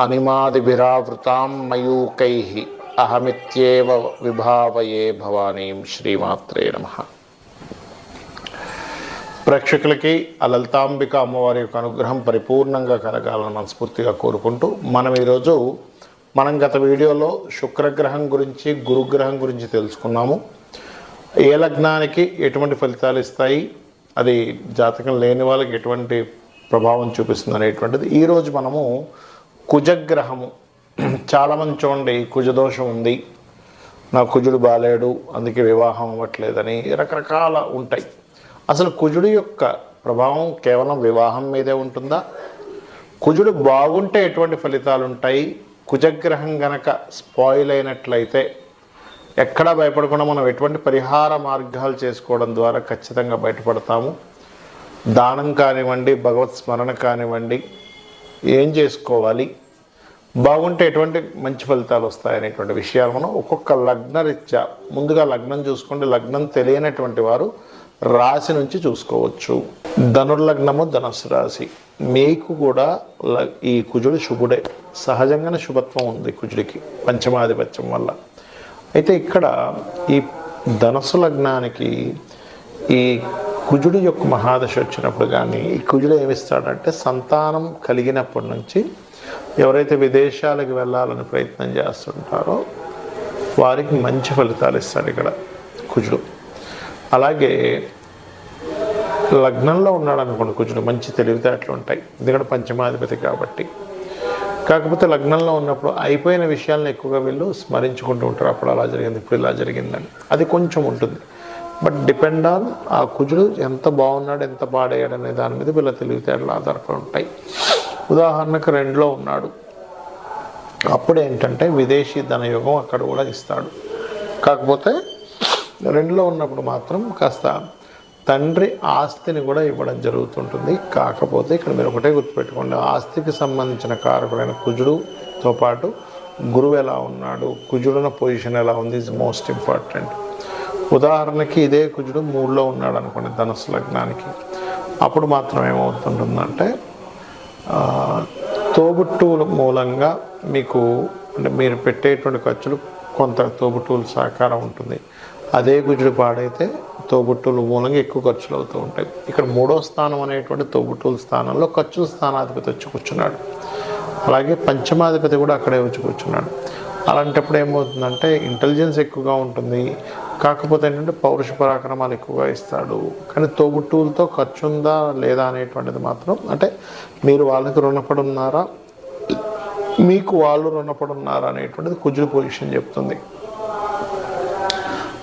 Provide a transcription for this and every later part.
అనిమాదిభిరావృతాం మయూకై అహమిత్యేవ విభావయే భవానీం శ్రీమాత్రే నమ. ప్రేక్షకులకి ఆ లలితాంబిక అమ్మవారి యొక్క అనుగ్రహం పరిపూర్ణంగా కలగాలని మనస్ఫూర్తిగా కోరుకుంటూ మనం ఈరోజు మనం గత వీడియోలో శుక్రగ్రహం గురించి గురుగ్రహం గురించి తెలుసుకున్నాము. ఏ లగ్నానికి ఎటువంటి ఫలితాలు ఇస్తాయి? అది జాతకం లేని వాళ్ళకి ఎటువంటి ప్రభావం చూపిస్తుంది అనేటువంటిది ఈరోజు మనము కుజగ్రహము. చాలామంది చూడండి కుజదోషం ఉంది. నా కుజుడు బాలేడు అందుకే వివాహం అవ్వట్లేదని రకరకాల ఉంటాయి. అసలు కుజుడు యొక్క ప్రభావం కేవలం వివాహం మీదే ఉంటుందా? కుజుడు బాగుంటే ఎటువంటి ఫలితాలు ఉంటాయి కుజగ్రహం గనక స్పాయిల్ అయినట్లయితే ఎక్కడా భయపడకుండా మనం ఎటువంటి పరిహార మార్గాలు చేసుకోవడం ద్వారా ఖచ్చితంగా బయటపడతాము. దానం కానివ్వండి భగవత్ స్మరణ కానివ్వండి ఏం చేసుకోవాలి? బాగుంటే ఎటువంటి మంచి ఫలితాలు వస్తాయనేటువంటి విషయాలు మనం ఒక్కొక్క లగ్న రీత్యా ముందుగా లగ్నం చూసుకుంటే లగ్నం తెలియనటువంటి వారు రాశి నుంచి చూసుకోవచ్చు. ధనుర్లగ్నము ధనుసు రాశి. మీకు కూడా ఈ కుజుడు శుభుడే. సహజంగానే శుభత్వం ఉంది కుజుడికి పంచమాధిపత్యం వల్ల. అయితే ఇక్కడ ఈ ధనస్సు లగ్నానికి ఈ కుజుడు యొక్క మహాదశ వచ్చినప్పుడు కానీ ఈ కుజుడు ఏమిస్తాడంటే సంతానం కలిగినప్పటి నుంచి ఎవరైతే విదేశాలకు వెళ్ళాలని ప్రయత్నం చేస్తుంటారో వారికి మంచి ఫలితాలు ఇస్తాడు ఇక్కడ కుజుడు. అలాగే లగ్నంలో ఉన్నాడు అనుకోండి కుజుడు మంచి తెలివితేటలు ఉంటాయి. ఎందుకంటే పంచమాధిపతి కాబట్టి. కాకపోతే లగ్నంలో ఉన్నప్పుడు అయిపోయిన విషయాలను ఎక్కువగా వీళ్ళు స్మరించుకుంటూ ఉంటారు. అప్పుడు అలా జరిగింది ఇప్పుడు ఇలా జరిగిందని. అది కొంచెం ఉంటుంది. బట్ డిపెండ్ ఆన్ ఆ కుజుడు ఎంత బాగున్నాడు ఎంత పాడేయాడు అనే దాని మీద వీళ్ళ తెలివితేటలు ఆధారపడి ఉంటాయి. ఉదాహరణకు రెండులో ఉన్నాడు. అప్పుడు ఏంటంటే విదేశీ ధనయోగం అక్కడ కూడా ఇస్తాడు. కాకపోతే రెండులో ఉన్నప్పుడు మాత్రం కాస్త తండ్రి ఆస్తిని కూడా ఇవ్వడం జరుగుతుంటుంది. కాకపోతే ఇక్కడ మీరు ఒకటే గుర్తుపెట్టుకోండి ఆస్తికి సంబంధించిన కారకుడైన కుజుడుతో పాటు గురువు ఎలా ఉన్నాడు కుజుడున పొజిషన్ ఎలా ఉంది ఇస్ మోస్ట్ ఇంపార్టెంట్ ఉదాహరణకి ఇదే కుజుడు మూడులో ఉన్నాడు అనుకోండి ధనుసు లగ్నానికి. అప్పుడు మాత్రం ఏమవుతుంటుందంటే తోబుట్టువుల మూలంగా మీకు అంటే మీరు పెట్టేటువంటి ఖర్చులు కొంత తోబుట్టువుల సహకారం ఉంటుంది. అదే గుజుడు పాడైతే తోబుట్టువుల మూలంగా ఎక్కువ ఖర్చులు అవుతూ ఉంటాయి. ఇక్కడ మూడో స్థానం అనేటువంటి తోబుట్టువుల స్థానంలో ఖర్చుల స్థానాధిపతి వచ్చి కూర్చున్నాడు. అలాగే పంచమాధిపతి కూడా అక్కడే వచ్చి కూర్చున్నాడు. అలాంటప్పుడు ఏమవుతుందంటే ఇంటెలిజెన్స్ ఎక్కువగా ఉంటుంది. కాకపోతే ఏంటంటే పౌరుష పరాక్రమాలు ఎక్కువగా ఇస్తాడు. కానీ తోబుట్టువులతో ఖర్చు ఉందా లేదా అనేటువంటిది మాత్రం అంటే మీరు వాళ్ళకి రుణపడి ఉన్నారా మీకు వాళ్ళు రుణపడి ఉన్నారా అనేటువంటిది కుజుడు పొజిషన్ చెప్తుంది.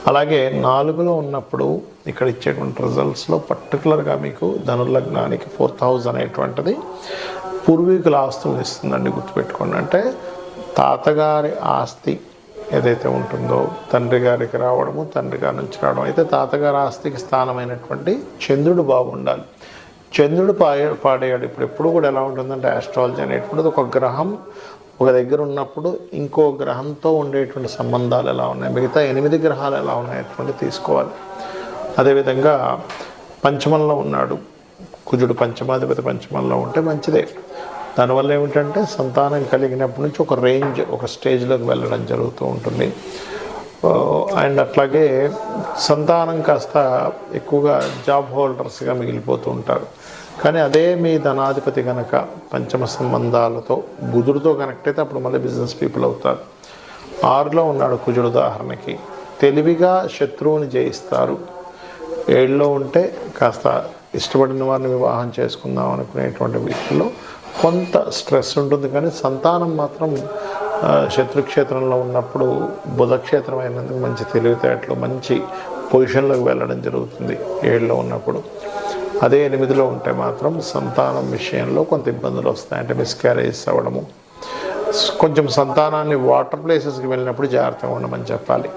అలాగే నాలుగులో ఉన్నప్పుడు ఇక్కడ ఇచ్చేటువంటి రిజల్ట్స్లో పర్టికులర్గా మీకు ధనుర్లగ్నానికి ఫోర్త్ హౌస్ అనేటువంటిది పూర్వీకుల ఆస్తులు ఇస్తుందండి గుర్తుపెట్టుకోండి. అంటే తాతగారి ఆస్తి ఏదైతే ఉంటుందో తండ్రి గారికి రావడము తండ్రి గారి నుంచి రావడం అయితే తాతగారి ఆస్తికి స్థానమైనటువంటి చంద్రుడు బాగుండాలి చంద్రుడు పాడే పాడేయాడు ఇప్పుడు ఎప్పుడు కూడా ఎలా ఉంటుందంటే ఆస్ట్రాలజీ అనేటువంటిది ఒక గ్రహం ఒక దగ్గర ఉన్నప్పుడు ఇంకో గ్రహంతో ఉండేటువంటి సంబంధాలు ఎలా ఉన్నాయి? మిగతా ఎనిమిది గ్రహాలు ఎలా ఉన్నాయటువంటి తీసుకోవాలి. అదేవిధంగా పంచమంలో ఉన్నాడు. కుజుడు పంచమాధిపతి పంచమంలో ఉంటే మంచిదే. దానివల్ల ఏమిటంటే సంతానం కలిగినప్పటి నుంచి ఒక రేంజ్ ఒక స్టేజ్లోకి వెళ్ళడం జరుగుతూ ఉంటుంది. అండ్ అట్లాగే సంతానం కాస్త ఎక్కువగా జాబ్ హోల్డర్స్గా మిగిలిపోతూ ఉంటారు. కానీ అదే మీ ధనాధిపతి కనుక పంచమ సంబంధాలతో బుధుడితో కనెక్ట్ అయితే అప్పుడు మళ్ళీ బిజినెస్ పీపుల్ అవుతారు. ఆరులో ఉన్నాడు కుజుడు ఉదాహరణకి. తెలివిగా శత్రువుని జయిస్తారు. ఏళ్ళలో ఉంటే కాస్త ఇష్టపడిన వారిని వివాహం చేసుకుందాం అనుకునేటువంటి వీటిలో కొంత స్ట్రెస్ ఉంటుంది కానీ సంతానం మాత్రం శత్రుక్షేత్రంలో ఉన్నప్పుడు బుధక్షేత్రం అయినందుకు మంచి తెలివితేటలు మంచి పొజిషన్లోకి వెళ్ళడం జరుగుతుంది ఏళ్ళలో ఉన్నప్పుడు. అదే ఎనిమిదిలో ఉంటే మాత్రం సంతానం విషయంలో కొంత ఇబ్బందులు వస్తాయి. అంటే మిస్క్యారేజెస్ అవ్వడము. కొంచెం సంతానాన్ని వాటర్ ప్లేసెస్కి వెళ్ళినప్పుడు జాగ్రత్తగా ఉండమని చెప్పాలి.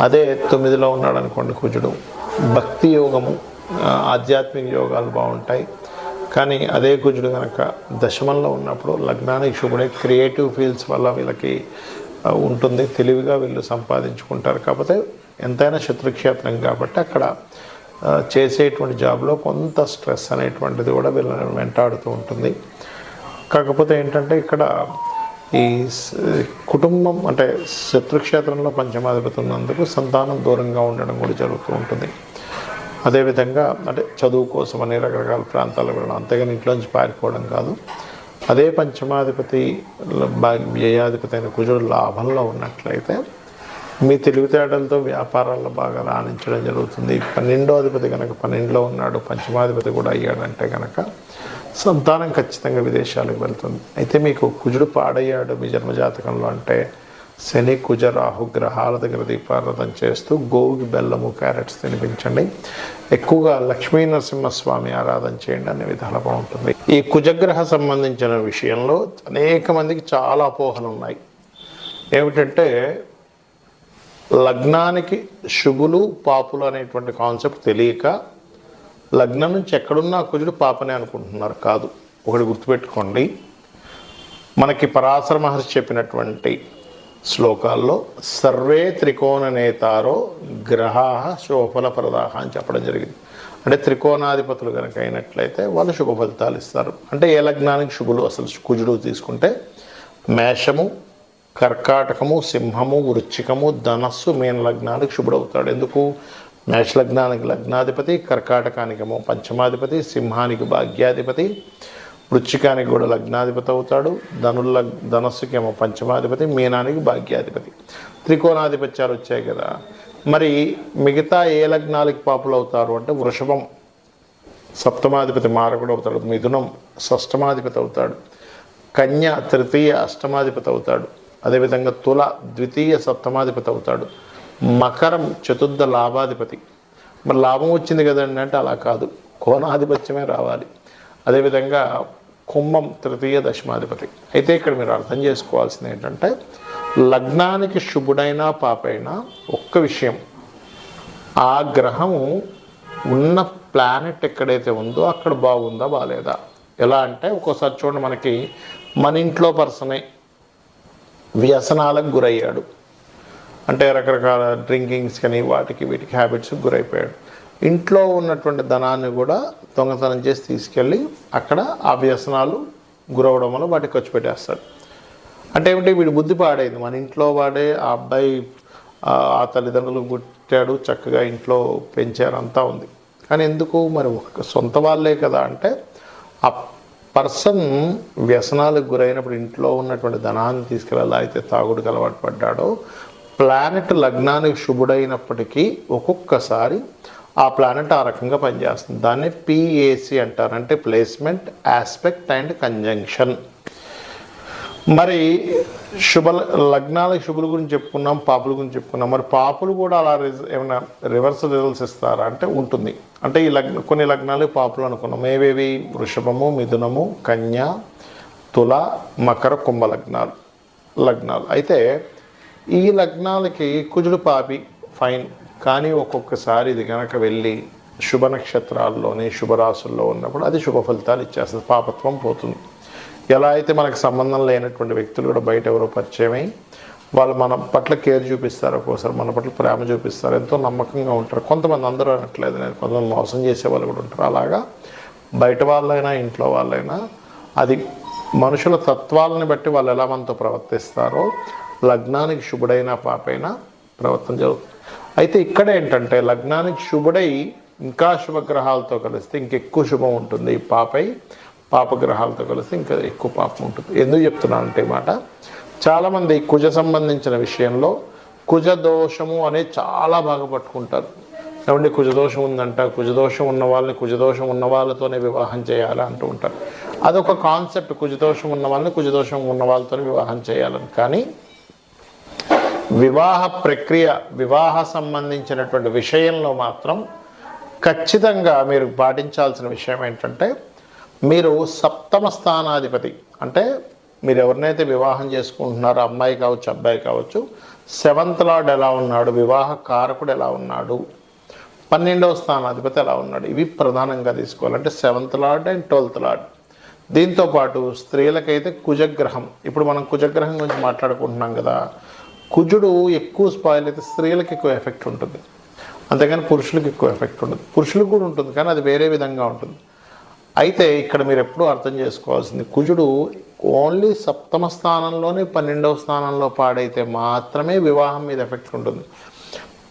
అదే తొమ్మిదిలో ఉన్నాడు అనుకోండి కుజుడు. భక్తి యోగము ఆధ్యాత్మిక యోగాలు బాగుంటాయి. కానీ అదే కుజుడు కనుక దశమంలో ఉన్నప్పుడు లగ్నానికి శుభుడే క్రియేటివ్ ఫీల్డ్స్ వల్ల వీళ్ళకి ఉంటుంది. తెలివిగా వీళ్ళు సంపాదించుకుంటారు. కాకపోతే ఎంతైనా శత్రుక్షేత్రం కాబట్టి అక్కడ చేసేటువంటి జాబ్లో కొంత స్ట్రెస్ అనేటువంటిది కూడా వీళ్ళని వెంటాడుతూ ఉంటుంది. కాకపోతే ఏంటంటే ఇక్కడ ఈ కుటుంబం అంటే శత్రుక్షేత్రంలో పంచమాధిపతి ఉన్నందుకు సంతానం దూరంగా ఉండడం కూడా జరుగుతూ ఉంటుంది. అదేవిధంగా అంటే చదువు కోసం అనే రకరకాల ప్రాంతాలకు వెళ్ళడం అంతేగాని ఇంట్లోంచి పారిపోవడం కాదు. అదే పంచమాధిపతి వ్యయాధిపతి అయిన కుజుడు లాభంలో ఉన్నట్లయితే మీ తెలివితేటలతో వ్యాపారాల్లో బాగా రాణించడం జరుగుతుంది. పన్నెండో అధిపతి కనుక పన్నెండులో ఉన్నాడు పంచమాధిపతి కూడా అయ్యాడంటే కనుక సంతానం ఖచ్చితంగా విదేశాలకు వెళ్తుంది. అయితే మీకు కుజుడు పాడయ్యాడు మీ జన్మజాతకంలో అంటే శని కుజ రాహు గ్రహాల దగ్గర దీపారాధన చేస్తూ గోవుకి బెల్లము క్యారెట్స్ తినిపించండి. ఎక్కువగా లక్ష్మీ నరసింహస్వామి ఆరాధన చేయండి. అనే విధాలు బాగుంటుంది. ఈ కుజగ్రహ సంబంధించిన విషయంలో అనేక మందికి చాలా అపోహలు ఉన్నాయి. ఏమిటంటే లగ్నానికి శుభులు పాపులు అనేటువంటి కాన్సెప్ట్ తెలియక లగ్నం నుంచి ఎక్కడున్నా కుజుడు పాపనే అనుకుంటున్నారు కాదు. ఒకటి గుర్తుపెట్టుకోండి. మనకి పరాశర మహర్షి చెప్పినటువంటి శ్లోకాల్లో సర్వే త్రికోణ నేతారో గ్రహా శుభఫల ప్రదాహ అని చెప్పడం జరిగింది. అంటే త్రికోణాధిపతులు కనుక అయినట్లయితే వాళ్ళు శుభ ఫలితాలు ఇస్తారు. అంటే ఏ లగ్నానికి శుభులు? అసలు కుజుడు తీసుకుంటే మేషము కర్కాటకము సింహము వృచ్చికము ధనస్సు మీన లగ్నానికి శుభుడవుతాడు. ఎందుకు? మేష లగ్నానికి లగ్నాధిపతి కర్కాటకానికేమో పంచమాధిపతి సింహానికి భాగ్యాధిపతి వృచ్చికానికి కూడా లగ్నాధిపతి అవుతాడు ధనుల ధనస్సుకేమో పంచమాధిపతి మీనానికి భాగ్యాధిపతి. త్రికోణాధిపత్యాలు వచ్చాయి కదా. మరి మిగతా ఏ లగ్నాలకి పాపులు అవుతారు అంటే వృషభం. సప్తమాధిపతి మారకుడు అవుతాడు మిథునం షష్టమాధిపతి అవుతాడు కన్య తృతీయ అష్టమాధిపతి అవుతాడు అదేవిధంగా తుల ద్వితీయ సప్తమాధిపతి అవుతాడు మకరం చతుర్థ లాభాధిపతి. మరి లాభం వచ్చింది కదండి అంటే అలా కాదు కోణాధిపత్యమే రావాలి. అదేవిధంగా కుంభం తృతీయ దశమాధిపతి. అయితే ఇక్కడ మీరు అర్థం చేసుకోవాల్సింది ఏంటంటే లగ్నానికి శుభుడైనా పాపైనా ఒక్క విషయం. ఆ గ్రహము ఉన్న ప్లానెట్ ఎక్కడైతే ఉందో అక్కడ బాగుందా బాగాలేదా ఎలా అంటే ఒక్కోసారి చూడండి మనకి మన ఇంట్లో పర్సనే వ్యసనాలకు గురయ్యాడు. అంటే రకరకాల డ్రింకింగ్స్ కానీ వాటికి వీటికి హ్యాబిట్స్కి గురైపోయాడు. ఇంట్లో ఉన్నటువంటి ధనాన్ని కూడా దొంగతనం చేసి తీసుకెళ్ళి అక్కడ ఆ వ్యసనాలు గురవడం వల్ల వాటికి ఖర్చు పెట్టేస్తాడు అంటే ఏమిటి? వీడు బుద్ధి పాడైంది. మన ఇంట్లో వాడే ఆ అబ్బాయి ఆ తల్లిదండ్రులు గుట్టాడు చక్కగా ఇంట్లో పెంచారు అంతా ఉంది. కానీ ఎందుకు? మరి ఒక సొంత వాళ్ళే కదా అంటే ఆ పర్సన్ వ్యసనాలకు గురైనప్పుడు ఇంట్లో ఉన్నటువంటి ధనాన్ని తీసుకెళ్ళాలి? అయితే తాగుడుకు అలవాటు పడ్డాడో. ప్లానెట్ లగ్నానికి శుభుడైనప్పటికీ ఒక్కొక్కసారి ఆ ప్లానెట్ ఆ రకంగా పనిచేస్తుంది. దాన్ని పిఏసి అంటారు. అంటే ప్లేస్మెంట్ ఆస్పెక్ట్ అండ్ కంజంక్షన్ మరి శుభ లగ్నాల శుభుల గురించి చెప్పుకున్నాం పాపుల గురించి చెప్పుకున్నాం. మరి పాపులు కూడా అలా రిజ ఏమైనా రివర్స్ రిజల్ట్స్ ఇస్తారా? అంటే ఉంటుంది. అంటే ఈ లగ్న కొన్ని లగ్నాలు పాపులు అనుకున్నాం. ఏవేవి? వృషభము మిథునము కన్య తుల మకర కుంభ లగ్నాలు లగ్నాలు. అయితే ఈ లగ్నాలకి కుజుడు పాపి ఫైన్ కానీ ఒక్కొక్కసారి ఇది కనుక వెళ్ళి శుభ నక్షత్రాల్లోని శుభరాశుల్లో ఉన్నప్పుడు అది శుభ ఫలితాలు ఇచ్చేస్తుంది పాపత్వం పోతుంది. ఎలా అయితే మనకు సంబంధం లేనటువంటి వ్యక్తులు కూడా బయట ఎవరో పరిచయమై వాళ్ళు మన పట్ల కేర్ చూపిస్తారు ఒక్కోసారి మన పట్ల ప్రేమ చూపిస్తారు ఎంతో నమ్మకంగా ఉంటారు. కొంతమంది అందరూ అనట్లేదు నేను కొంతమంది మోసం చేసే వాళ్ళు కూడా ఉంటారు. అలాగా బయట వాళ్ళైనా ఇంట్లో వాళ్ళైనా అది మనుషుల తత్వాలని బట్టి వాళ్ళు ఎలా మనతో ప్రవర్తిస్తారో లగ్నానికి శుభుడైన పాపైనా ప్రవర్తన జరుగుతుంది. అయితే ఇక్కడ ఏంటంటే లగ్నానికి శుభుడై ఇంకా శుభగ్రహాలతో కలిస్తే ఇంకెక్కువ శుభం ఉంటుంది పాపై. పాపగ్రహాలతో కలిస్తే ఇంకా ఎక్కువ పాపం ఉంటుంది. ఎందుకు చెప్తున్నాను అంటే మాట చాలామంది కుజ సంబంధించిన విషయంలో కుజ దోషము అనేది చాలా బాగా పట్టుకుంటారు. ఏమంటే కుజదోషం ఉందంట కుజదోషం ఉన్న వాళ్ళని కుజదోషం ఉన్న వాళ్ళతోనే వివాహం చేయాలి అంటూ ఉంటారు. అదొక కాన్సెప్ట్ కుజదోషం ఉన్న వాళ్ళని కుజదోషం ఉన్న వాళ్ళతోనే వివాహం చేయాలని. కానీ వివాహ ప్రక్రియ వివాహ సంబంధించినటువంటి విషయంలో మాత్రం ఖచ్చితంగా మీరు పాటించాల్సిన విషయం ఏంటంటే మీరు సప్తమ స్థానాధిపతి. అంటే మీరు ఎవరినైతే వివాహం చేసుకుంటున్నారో అమ్మాయి కావచ్చు అబ్బాయి కావచ్చు సెవెంత్ లార్డ్ ఎలా ఉన్నాడు వివాహ కారకుడు ఎలా ఉన్నాడు పన్నెండవ స్థానాధిపతి ఎలా ఉన్నాడు ఇవి ప్రధానంగా తీసుకోవాలంటే seventh lord and twelfth lord. దీంతో పాటు స్త్రీలకైతే కుజగ్రహం. ఇప్పుడు మనం కుజగ్రహం గురించి మాట్లాడుకుంటున్నాం కదా కుజుడు ఎక్కువ స్పాయిల్ అయితే స్త్రీలకు ఎక్కువ ఎఫెక్ట్ ఉంటుంది. అంతేగాని పురుషులకు ఎక్కువ ఎఫెక్ట్ ఉండదు పురుషులకు కూడా ఉంటుంది కానీ అది వేరే విధంగా ఉంటుంది. అయితే ఇక్కడ మీరు ఎప్పుడూ అర్థం చేసుకోవాల్సింది కుజుడు ఓన్లీ సప్తమ స్థానంలోనే పన్నెండవ స్థానంలో పాడైతే మాత్రమే వివాహం మీద ఎఫెక్ట్ ఉంటుంది.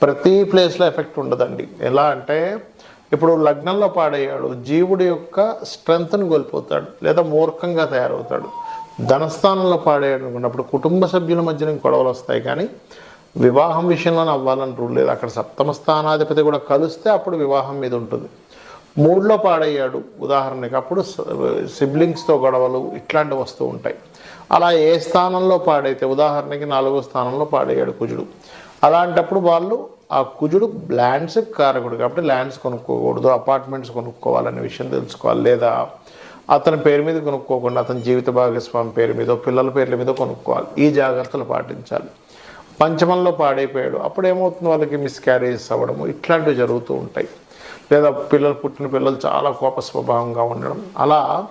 ప్రతి ప్లేస్లో ఎఫెక్ట్ ఉండదండి. ఎలా అంటే ఇప్పుడు లగ్నంలో పాడయ్యాడు జీవుడి యొక్క స్ట్రెంగ్త్ను కోల్పోతాడు లేదా మూర్ఖంగా తయారవుతాడు. ధనస్థానంలో పాడేటప్పుడు కుటుంబ సభ్యుల మధ్యన గొడవలు వస్తాయి కానీ వివాహం విషయంలోనే అవ్వాలని రూల్ లేదు. అక్కడ సప్తమ స్థానాధిపతి కూడా కలిస్తే అప్పుడు వివాహం మీద ఉంటుంది. మూడులో పాడయ్యాడు. ఉదాహరణకి అప్పుడు సిబ్లింగ్స్తో గొడవలు ఇట్లాంటివి వస్తూ ఉంటాయి. అలా ఏ స్థానంలో పాడైతే ఉదాహరణకి నాలుగో స్థానంలో పాడయ్యాడు కుజుడు. అలాంటప్పుడు వాళ్ళు ఆ కుజుడు ల్యాండ్స్ కారకుడు కాబట్టి ల్యాండ్స్ కొనుక్కోకూడదు అపార్ట్మెంట్స్ కొనుక్కోవాలనే విషయం తెలుసుకోవాలి లేదా అతని పేరు మీద కొనుక్కోకుండా అతని జీవిత భాగస్వామి పేరు మీద పిల్లల పేర్ల మీద కొనుక్కోవాలి. ఈ జాగ్రత్తలు పాటించాలి. పంచమంలో పాడైపోయాడు. అప్పుడు ఏమవుతుంది వాళ్ళకి మిస్క్యారేజెస్ అవ్వడము ఇట్లాంటివి జరుగుతూ ఉంటాయి. లేదా పిల్లలు పుట్టిన పిల్లలు చాలా కోప స్వభావంగా ఉండడం. అలా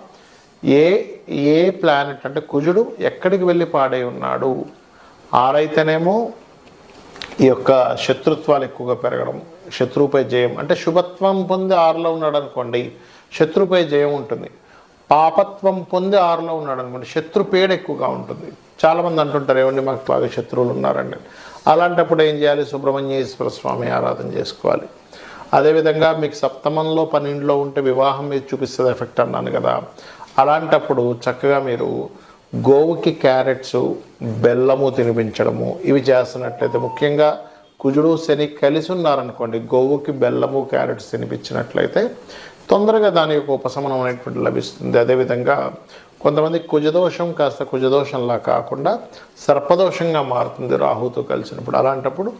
ఏ ఏ ప్లానెట్ అంటే కుజుడు ఎక్కడికి వెళ్ళి పాడై ఉన్నాడు? ఆరైతేనేమో ఈ యొక్క శత్రుత్వాలు ఎక్కువగా పెరగడం. శత్రువుపై జయం. అంటే శుభత్వం పొంది ఆరులో ఉన్నాడు అనుకోండి శత్రువుపై జయం ఉంటుంది. పాపత్వం పొంది ఆరులో ఉన్నాడు అనుకోండి శత్రు పేడ ఎక్కువగా ఉంటుంది. చాలామంది అంటుంటారు ఏమండి మాకు బాగా శత్రువులు ఉన్నారండి. అలాంటప్పుడు ఏం చేయాలి? సుబ్రహ్మణ్యేశ్వర స్వామి ఆరాధన చేసుకోవాలి. అదేవిధంగా మీకు సప్తమంలో పన్నెండులో ఉంటే వివాహం మీద చూపిస్తుంది ఎఫెక్ట్ అన్నాను కదా. అలాంటప్పుడు చక్కగా మీరు గోవుకి క్యారెట్స్ బెల్లము తినిపించడము ఇవి చేస్తున్నట్లయితే ముఖ్యంగా కుజుడు శని కలిసి ఉన్నారనుకోండి గోవుకి బెల్లము క్యారెట్స్ తినిపించినట్లయితే తొందరగా దాని యొక్క ఉపశమనం అనేటువంటి లభిస్తుంది. అదేవిధంగా కొంతమంది కుజదోషం కాస్త కుజదోషంలా కాకుండా సర్పదోషంగా మారుతుంది రాహుతో కలిసినప్పుడు. అలాంటప్పుడు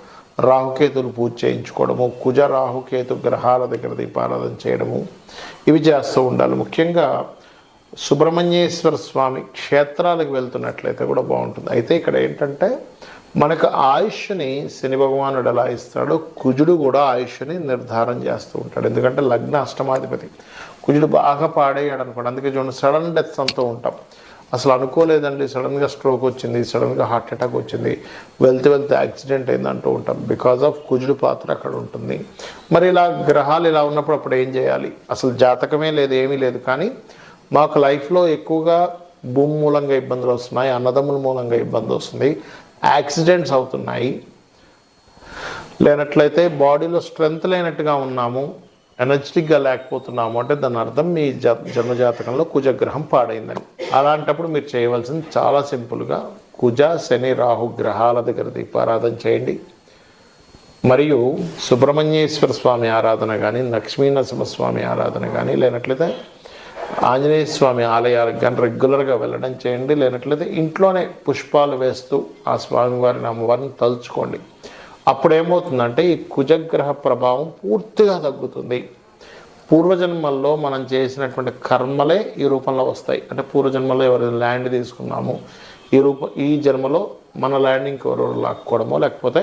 రాహుకేతులు పూజ చేయించుకోవడము కుజ రాహుకేతు గ్రహాల దగ్గర దీపారాధన చేయడము ఇవి చేస్తూ ఉండాలి. ముఖ్యంగా సుబ్రహ్మణ్యేశ్వర స్వామి క్షేత్రాలకు వెళ్తున్నట్లయితే కూడా బాగుంటుంది. అయితే ఇక్కడ ఏంటంటే మనకు ఆయుష్ని శని భగవానుడు ఎలా ఇస్తాడో కుజుడు కూడా ఆయుష్ని నిర్ధారణ చేస్తూ ఉంటాడు. ఎందుకంటే లగ్న అష్టమాధిపతి. కుజుడు బాగా పాడేయాడు అనుకోండి. అందుకే చూడండి సడన్ డెత్స్ అంతా ఉంటాం. అసలు అనుకోలేదండి సడన్గా స్ట్రోక్ వచ్చింది సడన్గా హార్ట్ అటాక్ వచ్చింది వెళ్తే వెళ్తే యాక్సిడెంట్ అయిందంటూ ఉంటాం. బికాజ్ ఆఫ్ కుజుడు పాత్ర అక్కడ ఉంటుంది. మరి ఇలా గ్రహాలు ఇలా ఉన్నప్పుడు అప్పుడు ఏం చేయాలి? అసలు జాతకమే లేదు ఏమీ లేదు. కానీ మాకు లైఫ్లో ఎక్కువగా భూమి మూలంగా ఇబ్బందులు వస్తున్నాయి అన్నదమ్ముల మూలంగా ఇబ్బంది వస్తుంది యాక్సిడెంట్స్ అవుతున్నాయి. లేనట్లయితే బాడీలో స్ట్రెంగ్త్ లేనట్టుగా ఉన్నాము ఎనర్జెటిక్గా లేకపోతున్నాము. అంటే దాని అర్థం మీ జ జన్మజాతకంలో కుజగ్రహం పాడైందని. అలాంటప్పుడు మీరు చేయవలసింది చాలా సింపుల్గా కుజ శని రాహు గ్రహాల దగ్గర దీపారాధన చేయండి. మరియు సుబ్రహ్మణ్యేశ్వర స్వామి ఆరాధన కానీ లక్ష్మీ నరసింహస్వామి ఆరాధన కానీ లేనట్లయితే ఆంజనేయ స్వామి ఆలయాలకు కానీ రెగ్యులర్గా వెళ్ళడం చేయండి. లేనట్లయితే ఇంట్లోనే పుష్పాలు వేస్తూ ఆ స్వామివారిని అమ్మవారిని తలుచుకోండి. అప్పుడు ఏమవుతుందంటే ఈ కుజగ్రహ ప్రభావం పూర్తిగా తగ్గుతుంది. పూర్వజన్మల్లో మనం చేసినటువంటి కర్మలే ఈ రూపంలో వస్తాయి. అంటే పూర్వజన్మలో ఎవరైనా ల్యాండ్ తీసుకున్నాము ఈ రూప ఈ జన్మలో మన ల్యాండ్ ఇంకెవరు లాక్కోవడమో లేకపోతే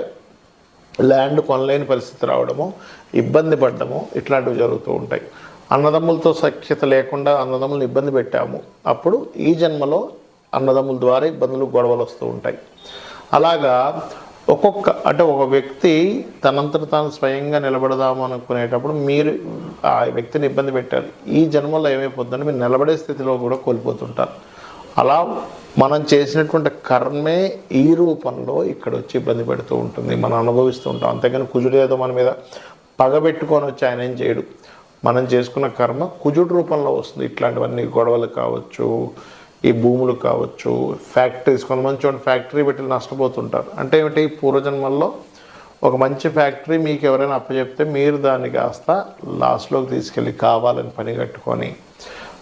ల్యాండ్ కొనలేని పరిస్థితి రావడము ఇబ్బంది పడ్డమో ఇట్లాంటివి జరుగుతూ ఉంటాయి. అన్నదమ్ములతో సఖ్యత లేకుండా అన్నదమ్ములను ఇబ్బంది పెట్టాము. అప్పుడు ఈ జన్మలో అన్నదమ్ముల ద్వారా ఇబ్బందులు గొడవలు వస్తూ ఉంటాయి. అలాగా ఒక్కొక్క అంటే ఒక వ్యక్తి తనంతట తాను స్వయంగా నిలబడదాము అనుకునేటప్పుడు మీరు ఆ వ్యక్తిని ఇబ్బంది పెట్టారు. ఈ జన్మలో ఏమైపోతుందంటే మీరు నిలబడే స్థితిలో కూడా కోల్పోతుంటారు. అలా మనం చేసినటువంటి కర్మే ఈ రూపంలో ఇక్కడ వచ్చి ఇబ్బంది పెడుతూ ఉంటుంది. మనం అనుభవిస్తూ ఉంటాం. అంతేగాని కుజుడేదో మన మీద పగబెట్టుకొని వచ్చి ఆయన ఏం చేయడు. మనం చేసుకున్న కర్మ కుజుడు రూపంలో వస్తుంది. ఇట్లాంటివన్నీ గొడవలు కావచ్చు ఈ భూములు కావచ్చు ఫ్యాక్టరీస్. కొంతమంది చూడండి ఫ్యాక్టరీ పెట్టి నష్టపోతుంటారు. అంటే ఏమిటి? పూర్వజన్మల్లో ఒక మంచి ఫ్యాక్టరీ మీకు ఎవరైనా అప్పచెప్తే మీరు దాన్ని కాస్త లాస్ట్లోకి తీసుకెళ్ళి కావాలని పని కట్టుకొని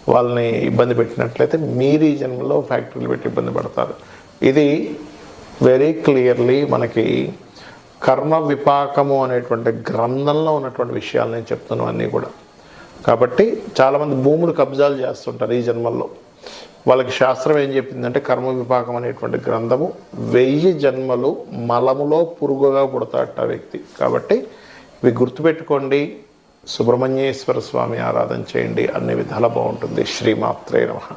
వాళ్ళని ఇబ్బంది పెట్టినట్లయితే మీరు ఈ జన్మలో ఫ్యాక్టరీలు పెట్టి ఇబ్బంది పడతారు. ఇది వెరీ క్లియర్లీ మనకి కర్మ విపాకము అనేటువంటి గ్రంథంలో ఉన్నటువంటి విషయాలు నేను చెప్తున్నాను అన్నీ కూడా. కాబట్టి చాలామంది భూములు కబ్జాలు చేస్తుంటారు ఈ జన్మల్లో. వాళ్ళకి శాస్త్రం ఏం చెప్పిందంటే కర్మ విపాకం అనేటువంటి గ్రంథము వెయ్యి జన్మలు మలములో పురుగుగా పుడతాట ఆ వ్యక్తి. కాబట్టి ఇవి గుర్తుపెట్టుకోండి సుబ్రహ్మణ్యేశ్వర స్వామి ఆరాధన చేయండి అన్ని విధాలా బాగుంటుంది. శ్రీమాత్రే నమ.